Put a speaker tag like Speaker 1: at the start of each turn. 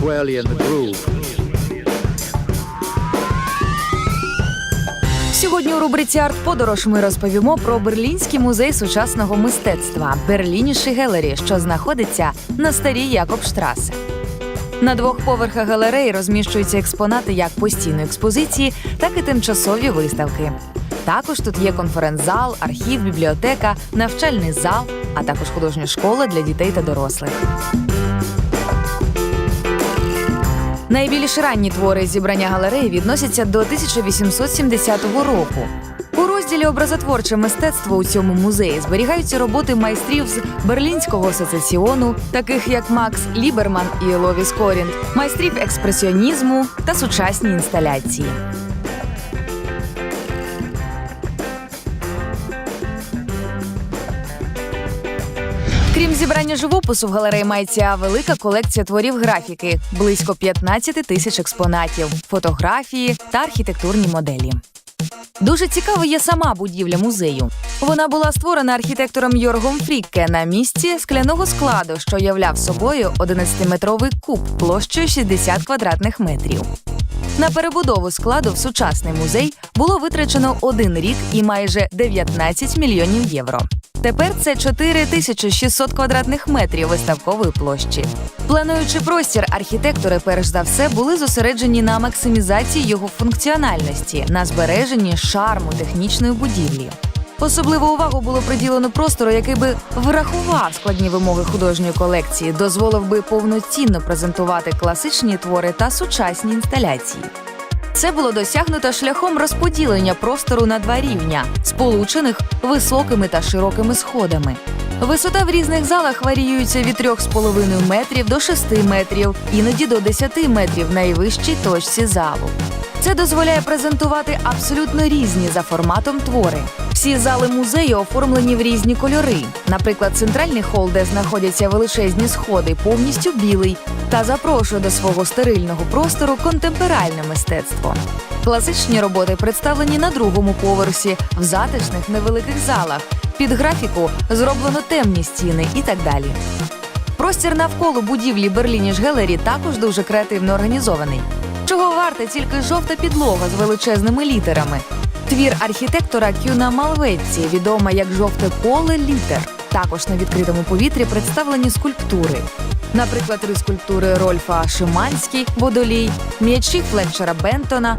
Speaker 1: squarely in the groove.
Speaker 2: Сьогодні у рубриці Арт-подорож ми розповімо про Берлінський музей сучасного мистецтва Берлініші Гелері, що знаходиться на старій Якобштрасе. На двох поверхах галереї розміщуються експонати як постійної експозиції, так і тимчасові виставки. Також тут є конференц-зал, архів, бібліотека, навчальний зал, а також художня школа для дітей та дорослих. Найбільш ранні твори зібрання галереї відносяться до 1870 року. У розділі образотворче мистецтво у цьому музеї зберігаються роботи майстрів з Берлінського сецесіону, таких як Макс Ліберман і Ловіс Корінт, майстрів експресіонізму та сучасні інсталяції. Крім зібрання живопису, в галереї мається велика колекція творів графіки, близько 15 тисяч експонатів, фотографії та архітектурні моделі. Дуже цікава є сама будівля музею. Вона була створена архітектором Йоргом Фрікке на місці скляного складу, що являв собою 11-метровий куб площею 60 квадратних метрів. На перебудову складу в сучасний музей було витрачено один рік і майже 19 мільйонів євро. Тепер це 4600 квадратних метрів виставкової площі. Плануючи простір, архітектори перш за все були зосереджені на максимізації його функціональності, на збереженні шарму технічної будівлі. Особливу увагу було приділено простору, який би врахував складні вимоги художньої колекції, дозволив би повноцінно презентувати класичні твори та сучасні інсталяції. Це було досягнуто шляхом розподілення простору на два рівня, сполучених високими та широкими сходами. Висота в різних залах варіюється від 3,5 метрів до 6 метрів, іноді до 10 метрів в найвищій точці залу. Це дозволяє презентувати абсолютно різні за форматом твори. Всі зали музею оформлені в різні кольори. Наприклад, центральний хол, де знаходяться величезні сходи, повністю білий та запрошує до свого стерильного простору контемперальне мистецтво. Класичні роботи представлені на другому поверсі, в затишних невеликих залах. Під графіку зроблено темні стіни і так далі. Простір навколо будівлі Берлініш Гелері також дуже креативно організований. Чого варта тільки жовта підлога з величезними літерами. Твір архітектора Кюна Малветці, відома як жовте поле літер. Також на відкритому повітрі представлені скульптури. Наприклад, три скульптури Рольфа Шиманський, водолій, м'ячі Флетчера Бентона,